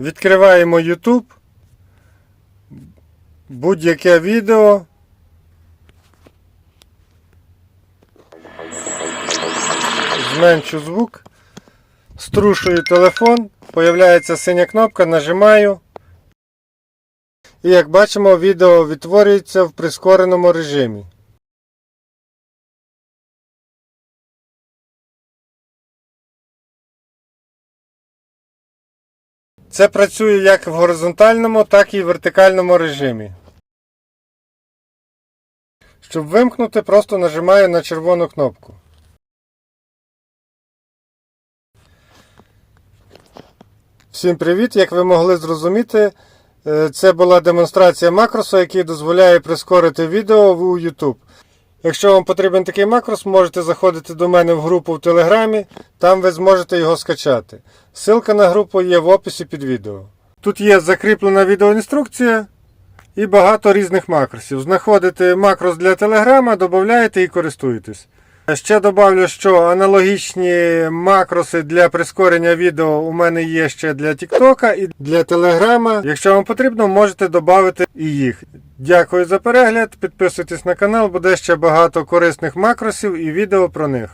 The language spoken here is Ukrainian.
Відкриваємо YouTube. Будь-яке відео. Зменшу звук. Струшую телефон. Появляється синя кнопка, нажимаю. І як бачимо, відео відтворюється в прискореному режимі. Це працює як в горизонтальному, так і в вертикальному режимі. Щоб вимкнути, просто нажимаю на червону кнопку. Всім привіт! Як ви могли зрозуміти, е, це була демонстрація макросу, який дозволяє прискорити відео в YouTube. Якщо вам потрібен такий макрос, можете заходити до мене в групу в Телеграмі, там ви зможете його скачати. Ссылка на групу є в описі під відео. Тут є закріплена відеоінструкція і багато різних макросів. Знаходите макрос для Телеграма, додаєте і користуєтесь. Ще добавлю, що аналогічні макроси для прискорення відео у мене є ще для TikTok і для Телеграма. Якщо вам потрібно, можете додати і їх. Дякую за перегляд. Підписуйтесь на канал, буде ще багато корисних макросів і відео про них.